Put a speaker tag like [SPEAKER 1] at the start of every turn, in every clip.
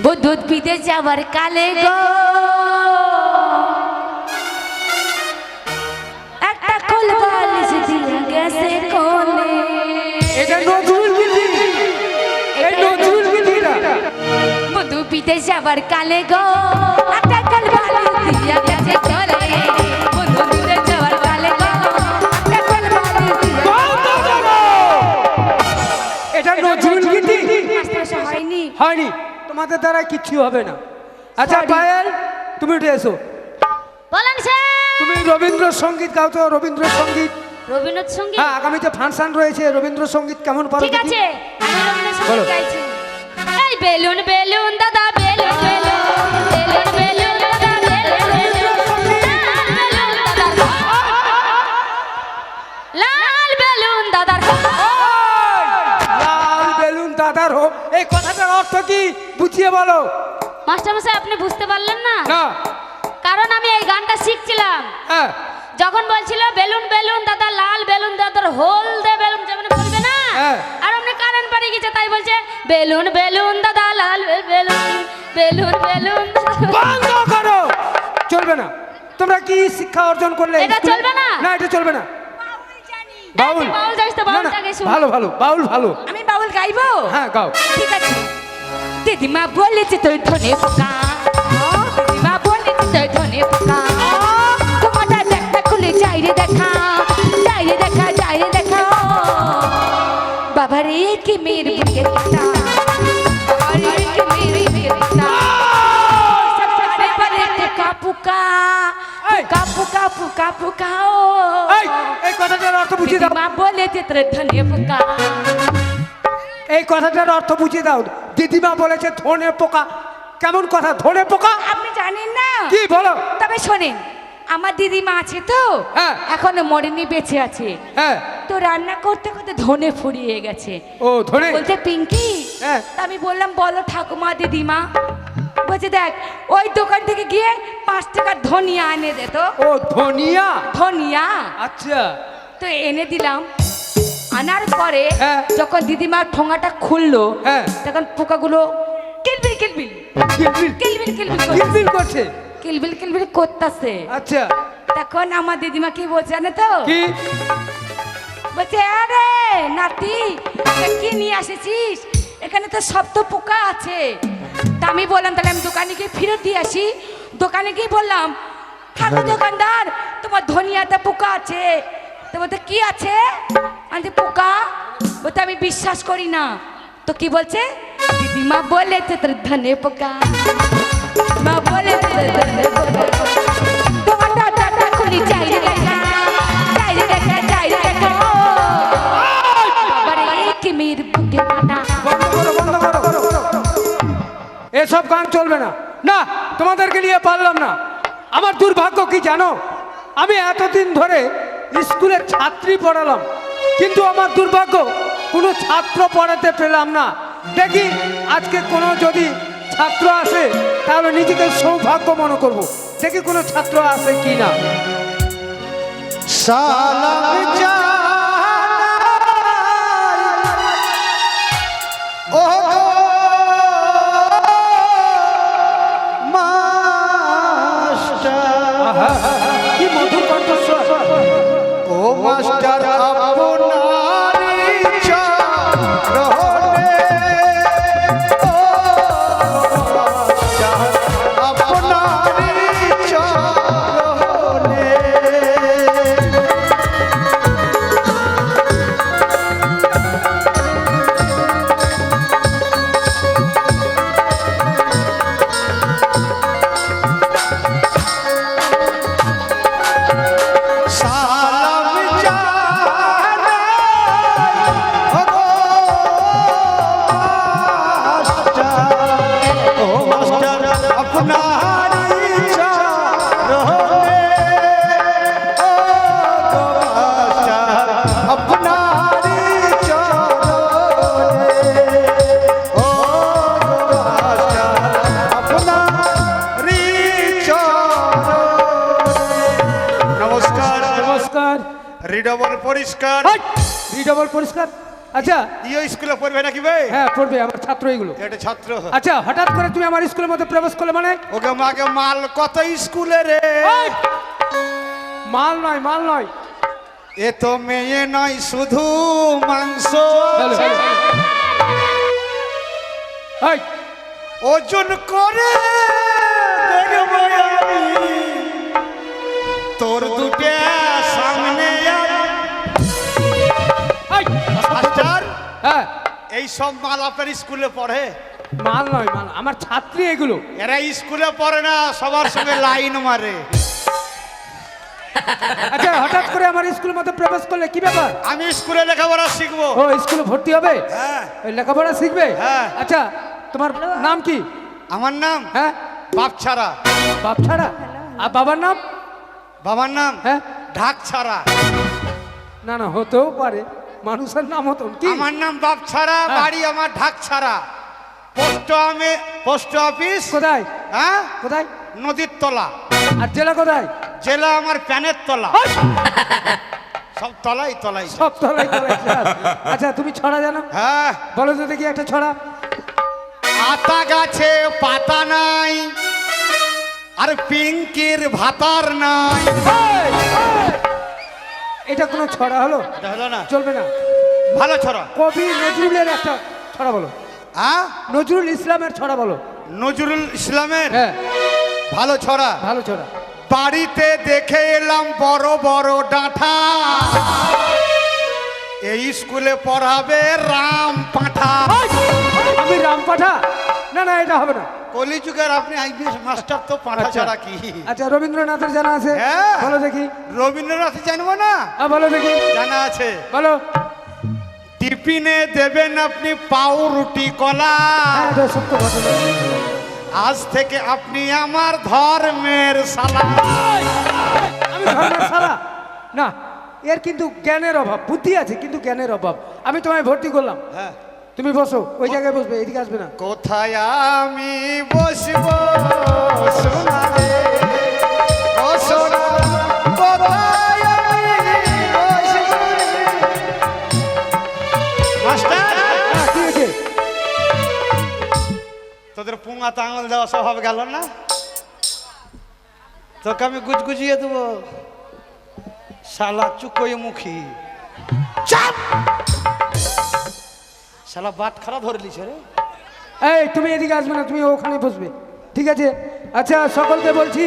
[SPEAKER 1] দুধ পিতে যাবার কালে গো। একটা কোল বালিশ দিয়ে গেছে কোলে।
[SPEAKER 2] এটা নজরুল গীতি। এই নজরুল গীতিটা।
[SPEAKER 1] মধু পিতে যাবার কালে গো। একটা কোল বালিশ দিয়ে গেছে কোলে।
[SPEAKER 2] তোমাদের দ্বারা কিচ্ছু হবে না। আচ্ছা পায়েল তুমি উঠে এসো।
[SPEAKER 3] বলেন
[SPEAKER 2] তুমি রবীন্দ্রসঙ্গীত গাও তো রবীন্দ্রসঙ্গীত।
[SPEAKER 3] রবীন্দ্রসঙ্গীত?
[SPEAKER 2] হ্যাঁ আগামীতে ফাংশন রয়েছে রবীন্দ্রসঙ্গীত কেমন পারো
[SPEAKER 3] ঠিক? আছে
[SPEAKER 2] বলো।
[SPEAKER 3] এই বেলুন বেলুন দাদা
[SPEAKER 2] অর্থ কি? বুঝিয়ে বলো।
[SPEAKER 3] মাস্টার মশাই আপনি বুঝতে পারলেন না?
[SPEAKER 2] না।
[SPEAKER 3] কারণ আমি এই গানটা শিখছিলাম।
[SPEAKER 2] হ্যাঁ।
[SPEAKER 3] যখন বলছিল বেলুন বেলুন দাদা লাল বেলুন দাদার হোল দে বেলুন যেমন বলবে না?
[SPEAKER 2] হ্যাঁ।
[SPEAKER 3] আর আপনি কারেন্ট পাড়ি গেছে তাই বলছে বেলুন বেলুন দাদা লাল বেলুন বেলুন বেলুন
[SPEAKER 2] বন্ধ করো। চলবে না। তোমরা কি শিক্ষা অর্জন করলে
[SPEAKER 3] এটা চলবে না?
[SPEAKER 2] না এটা চলবে না। বাউল
[SPEAKER 3] বাউল। জানিস তো,
[SPEAKER 2] না, না, ভালো ভালো বাউল ভালো।
[SPEAKER 1] আমি বাউল গাইবো?
[SPEAKER 2] হ্যাঁ গাও।
[SPEAKER 1] ঠিক আছে। দিদিমা বলেছে তোর ধনে পোকা দিদিমা বলেছে তোর ধনে পোকা তোমাটা দেখা খুলে দেখা যাইরে দেখা দেখা বাবা রে কি মেয়ের বুকের কাটা বাবা রে কি মেয়ের বলে পোকা পোকা! পোকা পোকা পোকা ও
[SPEAKER 2] এই কথাটার অর্থ বুঝিয়ে দাও।
[SPEAKER 1] দিদিমা বলেছে তোর ধনে পোকা
[SPEAKER 2] এই কথাটার অর্থ বুঝিয়ে দাও। দিদিমা বলেছে ধনে পোকা। কেমন কথা? ধনে পোকা?
[SPEAKER 1] আপনি জানেন না?
[SPEAKER 2] কি বলো?
[SPEAKER 1] তবে শোনেন আমার দিদিমা আছে তো।
[SPEAKER 2] হ্যাঁ।
[SPEAKER 1] এখনও মরেনি বেঁচে আছে।
[SPEAKER 2] হ্যাঁ।
[SPEAKER 1] তো রান্না করতে করতে ধনে ফুরিয়ে গেছে।
[SPEAKER 2] ও ধনে?
[SPEAKER 1] বলছে পিঙ্কি
[SPEAKER 2] হ্যাঁ।
[SPEAKER 1] আমি বললাম বলো ঠাকুমা দিদিমা। বলছে দেখ ওই দোকান থেকে গিয়ে পাঁচ টাকার ধনিয়া এনে দে তো।
[SPEAKER 2] ও ধনিয়া?
[SPEAKER 1] ধনিয়া।
[SPEAKER 2] আচ্ছা।
[SPEAKER 1] তো এনে দিলাম। আনার পরে
[SPEAKER 2] হ্যাঁ।
[SPEAKER 1] যখন দিদিমার ঠোঙাটা খুললো
[SPEAKER 2] হ্যাঁ।
[SPEAKER 1] তখন পোকাগুলো কিলবিল কিলবিল।
[SPEAKER 2] কিলবিল।
[SPEAKER 1] কিলবিল কিলবিল করছে।
[SPEAKER 2] কিলবিল
[SPEAKER 1] কিলবিল করতেছে।
[SPEAKER 2] আচ্ছা।
[SPEAKER 1] তখন আমার দিদিমা কি বলছে জানে তো?
[SPEAKER 2] কি?
[SPEAKER 1] বলছে আরে নাতি কি নিয়ে এসেছিস এখানে তো সব তো পোকা আছে। তা আমি বললাম তাহলে আমি দোকানে গিয়ে ফেরত দিয়ে আসি। দোকানে গিয়ে বললাম ঠাকুর দোকানদার তোমার ধনিয়াতে পোকা আছে। তো বলতে, কি আছে? আমি পোকা। বলতে, আমি বিশ্বাস করি না। তো কি বলছে? দিদিমা বলে তো তোর ধনে পোকা। মা বলে তোর ধনে পোকা। তোমার দাদা চাই চাই
[SPEAKER 2] এসব গান চলবে না। না, তোমাদেরকে নিয়ে পারলাম না। আমার দুর্ভাগ্য কি জানো? আমি এতদিন ধরে স্কুলের ছাত্রী পড়ালাম। কিন্তু আমার দুর্ভাগ্য কোনো ছাত্র পড়াতে পেলাম না। দেখি আজকে কোনো যদি ছাত্র আসে তাহলে নিজেকে সৌভাগ্য মনে করব। দেখি কোনো ছাত্র আসে কি না কি মধুর কণ্ঠস্বর।
[SPEAKER 4] রিডবল পরিষ্কার।
[SPEAKER 2] রিডবল পরিষ্কার? আচ্ছা।
[SPEAKER 4] ইও স্কুলে পড়বে নাকি বে?
[SPEAKER 2] হ্যাঁ পড়বে আমার ছাত্র এগুলো।
[SPEAKER 4] এটা ছাত্র।
[SPEAKER 2] আচ্ছা হঠাৎ করে তুমি আমার স্কুলের মধ্যে প্রবেশ করলে মানে?
[SPEAKER 4] ওকে মাকে মাল কত স্কুলে রে?
[SPEAKER 2] মাল নয় মাল নয়।
[SPEAKER 4] এ তো মেয়ে নয় শুধু মাংস। ওজন করে তোর দুটে
[SPEAKER 2] হ্যাঁ।
[SPEAKER 4] এই সব মাল আপনার স্কুলে পড়ে?
[SPEAKER 2] মাল নয় মাল। আমার ছাত্রী এগুলো।
[SPEAKER 4] এরা স্কুলে পড়ে না সবার সঙ্গে লাইন মারে।
[SPEAKER 2] আচ্ছা হঠাৎ করে আমার স্কুলের মধ্যে প্রবেশ করলে কি ব্যাপার?
[SPEAKER 4] আমি স্কুলে লেখাপড়া শিখব।
[SPEAKER 2] ও স্কুলে ভর্তি হবে?
[SPEAKER 4] হ্যাঁ।
[SPEAKER 2] ওই লেখাপড়া শিখবে?
[SPEAKER 4] হ্যাঁ।
[SPEAKER 2] আচ্ছা তোমার নাম কি?
[SPEAKER 4] আমার নাম
[SPEAKER 2] হ্যাঁ।
[SPEAKER 4] বাপ ছাড়া
[SPEAKER 2] বাপ ছাড়া আর বাবার নাম?
[SPEAKER 4] বাবার নাম
[SPEAKER 2] হ্যাঁ।
[SPEAKER 4] ঢাক ছাড়া
[SPEAKER 2] না না হতেও পারে। মানুষের নাম হতো কি?
[SPEAKER 4] আমার নাম বাপ ছাড়া
[SPEAKER 2] হ্যাঁ।
[SPEAKER 4] বাড়ি আমার ঢাক ছাড়া। পোস্ট আমি পোস্ট অফিস
[SPEAKER 2] কোথায়?
[SPEAKER 4] হ্যাঁ?
[SPEAKER 2] কোথায়?
[SPEAKER 4] নদীর তলা।
[SPEAKER 2] আর জেলা কোথায়?
[SPEAKER 4] জেলা আমার প্যানের তলা।
[SPEAKER 2] ওই!
[SPEAKER 4] সব তলাই তলাই।
[SPEAKER 2] সব তলাই তলায় আচ্ছা তুমি ছড়া জানো?
[SPEAKER 4] হ্যাঁ।
[SPEAKER 2] বলো তো দেখি একটা ছড়া।
[SPEAKER 4] আতা গাছে পাতা নাই আর পিঙ্কির ভাতার নাই!
[SPEAKER 2] এটা কোনো ছড়া হলো?
[SPEAKER 4] এটা হলো না।
[SPEAKER 2] চলবে না।
[SPEAKER 4] ভালো ছড়া।
[SPEAKER 2] কবি নজরুলের একটা ছড়া বলো।
[SPEAKER 4] হ্যাঁ?
[SPEAKER 2] নজরুল ইসলামের ছড়া বলো।
[SPEAKER 4] নজরুল ইসলামের?
[SPEAKER 2] হ্যাঁ।
[SPEAKER 4] ভালো ছড়া।
[SPEAKER 2] ভালো ছড়া।
[SPEAKER 4] বাড়িতে দেখে এলাম বড় বড় ডাঁঠা এই স্কুলে পড়াবে রাম পাঠা।
[SPEAKER 2] আমি রাম পাঠা? না না এটা হবে না।
[SPEAKER 4] কলিযুগের আপনি আইপিএস মাস্টার তো পাঠা ছাড়া কি
[SPEAKER 2] আচ্ছা রবীন্দ্রনাথের জানা আছে?
[SPEAKER 4] হ্যাঁ।
[SPEAKER 2] বলো দেখি।
[SPEAKER 4] রবীন্দ্রনাথ জানব না?
[SPEAKER 2] বলো দেখি।
[SPEAKER 4] জানা আছে।
[SPEAKER 2] বলো।
[SPEAKER 4] টিফিনে দেবেন আপনি পাউ রুটি কলা।
[SPEAKER 2] হ্যাঁ
[SPEAKER 4] আজ থেকে আপনি আমার ধর্মের সালা।
[SPEAKER 2] আমি ধর্মের সালা? না এর কিন্তু জ্ঞানের অভাব বুদ্ধি আছে কিন্তু জ্ঞানের অভাব। আমি তোমায় ভর্তি করলাম।
[SPEAKER 4] হ্যাঁ।
[SPEAKER 2] তুমি বসো ওই জায়গায় বসবে এদিকে আসবে না।
[SPEAKER 4] কোথায় আমি বসব ও সোনা কোথায়
[SPEAKER 2] হ্যাঁ,
[SPEAKER 4] তোদের পুঙাতে আঙুল দেওয়া স্বভাব গেল না? তোকে আমি গুজগুজিয়ে দেবো। শালা চুকোয় মুখী চাপ! শালা বাট খারাপ ধরে লিছ রে।
[SPEAKER 2] এই তুমি এদিকে আসবে না তুমি ওখানে বসবে। ঠিক আছে? আচ্ছা সকলকে বলছি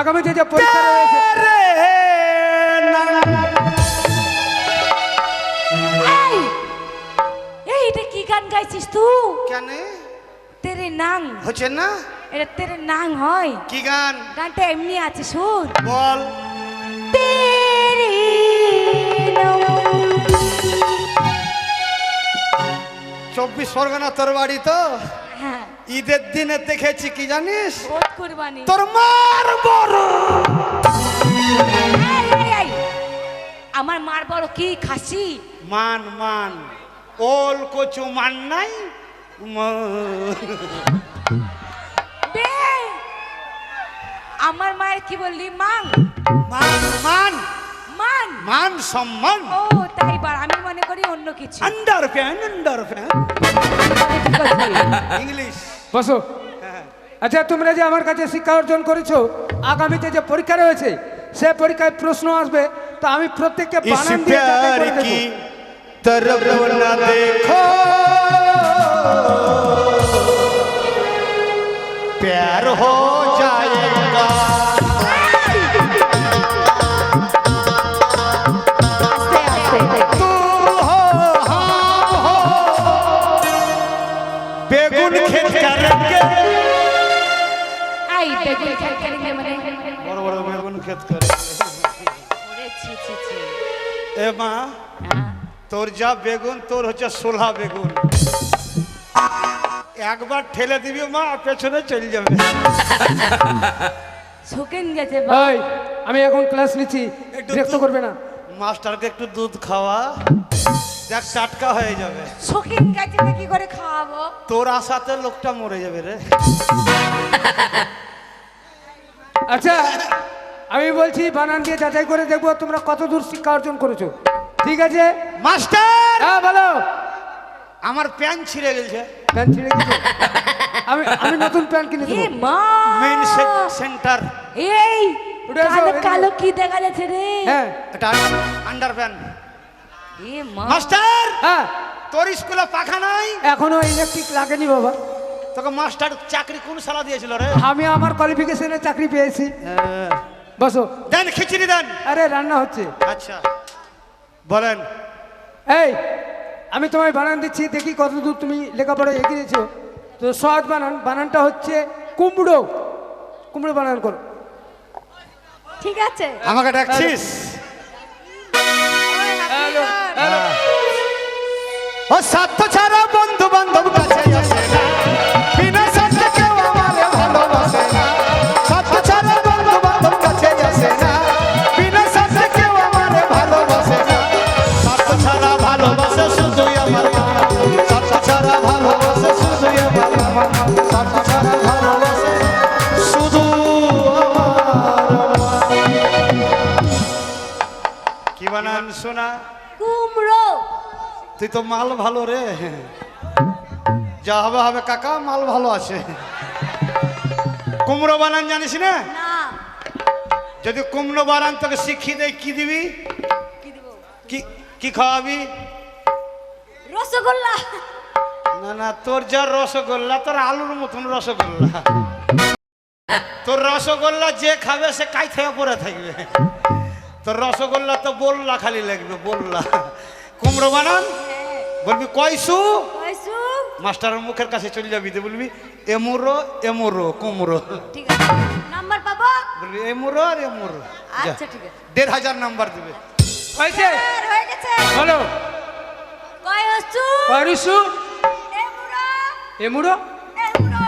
[SPEAKER 2] আগামীতে যে পরীক্ষা রয়েছে
[SPEAKER 1] এই এই এটা কি গান গাইছিস তুই
[SPEAKER 4] কেন?
[SPEAKER 1] তেরে নাং।
[SPEAKER 4] হচ্ছে না?
[SPEAKER 1] এটা তেরে নাং হয়।
[SPEAKER 4] কি গান?
[SPEAKER 1] গানটা এমনি আছে শুন।
[SPEAKER 4] বল। চব্বিশ পরগনা তোর বাড়ি তো?
[SPEAKER 1] হ্যাঁ।
[SPEAKER 4] ঈদের দিনে দেখেছি কি জানিস? তোর মার বড়।
[SPEAKER 1] আমার মার বড় কি খাসি?
[SPEAKER 4] মান মান। ওল কচু মান নাই
[SPEAKER 1] আমার মায়ের কি বললি?
[SPEAKER 4] মান। মান
[SPEAKER 1] মান।
[SPEAKER 4] মান। সম্মান।
[SPEAKER 1] ও তাই বার আমি মনে করি অন্য কিছু
[SPEAKER 4] under pan under pan English
[SPEAKER 2] বসো আচ্ছা তোমরা যে আমার কাছে শিক্ষা অর্জন করেছো আগামীতে যে পরীক্ষা রয়েছে সে পরীক্ষায় প্রশ্ন আসবে তো আমি প্রত্যেককে
[SPEAKER 4] इस
[SPEAKER 2] বানান দিয়ে যাচাই
[SPEAKER 4] प्यार
[SPEAKER 2] করে দেবো।
[SPEAKER 4] की तरफ न देखो प्यार हो
[SPEAKER 1] খেল করেंगे মানে?
[SPEAKER 4] বড় বড় বেগুন ক্ষেত করে।
[SPEAKER 1] ওরে ছি ছি ছি।
[SPEAKER 4] এ মা
[SPEAKER 1] হ্যাঁ।
[SPEAKER 4] তোর যা বেগুন তোর হচ্ছে সোলহা বেগুন। একবার ঠেলে দিবি মা পেছনে চলে যাবে।
[SPEAKER 1] শুকিন গেছে বা-
[SPEAKER 2] আমি এখন ক্লাস নিচ্ছি
[SPEAKER 4] একটু
[SPEAKER 2] বিরক্ত করবে না।
[SPEAKER 4] মাস্টারকে একটু দুধ খাওয়া। দেখ টাটকা হয়ে যাবে।
[SPEAKER 1] শুকিন গেছে কি করে খাওয়াবো?
[SPEAKER 4] তোর আশাতে লোকটা মরে যাবে রে।
[SPEAKER 2] আচ্ছা আমি বলছি বানান দিয়ে যাচাই করে দেখব তোমরা কত দূর শিক্ষা অর্জন করেছ। ঠিক আছে?
[SPEAKER 4] মাস্টার!
[SPEAKER 2] হ্যাঁ বলো।
[SPEAKER 4] আমার প্যান্ট ছিঁড়ে গেছে।
[SPEAKER 2] প্যান্ট ছিঁড়ে গেছে? আমি আমি নতুন প্যান্ট কিনে দেবো।
[SPEAKER 1] মা!
[SPEAKER 4] Main centre.
[SPEAKER 1] এই কালো কালো কি দেখা যাচ্ছে রে?
[SPEAKER 2] হ্যাঁ।
[SPEAKER 4] এটা আন্ডার প্যান্ট
[SPEAKER 1] এ মা!
[SPEAKER 4] মাস্টার!
[SPEAKER 2] হ্যাঁ।
[SPEAKER 4] তোর স্কুলে পাখা নাই?
[SPEAKER 2] এখনও ইলেকট্রিক লাগেনি বাবা।
[SPEAKER 4] তোকে মাস্টার চাকরি কোন সালা দিয়েছিল রে?
[SPEAKER 2] আমি আমার কোয়ালিফিকেশনে চাকরি পেয়েছি। বসো।
[SPEAKER 4] দেন খিচুড়ি দেন।
[SPEAKER 2] আরে রান্না হচ্ছে।
[SPEAKER 4] আচ্ছা। বলেন।
[SPEAKER 2] এই আমি তোমায় বানান দিচ্ছি দেখি কতদূর তুমি লেখাপড়া এগিয়েছো তো সহজ বানান বানানটা হচ্ছে কুমড়ো। কুমড়ো বানান করো।
[SPEAKER 1] ঠিক আছে।
[SPEAKER 4] আমাকে ডাকছিস? ও স্বার্থ ছাড়া বন্ধু তুই তো মাল ভালো রে। যা হবে হবে কাকা মাল ভালো আছে। কুমড়ো বানান জানিস না? যদি কুমড়ো বানান তোকে শিখিয়ে দেয় কি দিবি?
[SPEAKER 1] কি
[SPEAKER 4] কি কি খাওয়াবি?
[SPEAKER 1] রসগোল্লা।
[SPEAKER 4] না না তোর যা রসগোল্লা তোর আলুর মতন রসগোল্লা। তোর রসগোল্লা যে খাবে সে কাই থেকে পরে থাকবে। তোর রসগোল্লা তো বললা খালি লাগবে বললা। কুমড়ো বানান? বলবি কয়সু?
[SPEAKER 1] কয়সু?
[SPEAKER 4] মাস্টারের মুখের কাছে চলে যাবি তো বলবি এমুরো এমুরো কুমড়ো
[SPEAKER 1] ঠিক আছে নাম্বার পাবো?
[SPEAKER 4] বলবি এমুরো আর এমুরো।
[SPEAKER 1] আচ্ছা ঠিক আছে।
[SPEAKER 4] দেড় হাজার নাম্বার দিবে।
[SPEAKER 2] হয়েছে?
[SPEAKER 1] হয়ে গেছে।
[SPEAKER 2] বলো।
[SPEAKER 1] কয় হচ্ছু
[SPEAKER 2] পারিসু
[SPEAKER 1] এমুড়ো
[SPEAKER 2] এমুড়ো
[SPEAKER 1] এমুড়ো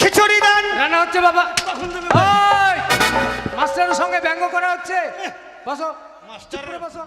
[SPEAKER 4] খিচুড়ি দেন।
[SPEAKER 2] রান্না হচ্ছে বাবা। ওই! মাস্টারের সঙ্গে ব্যঙ্গ করা হচ্ছে। বসো।
[SPEAKER 4] মাস্টার
[SPEAKER 2] বসো।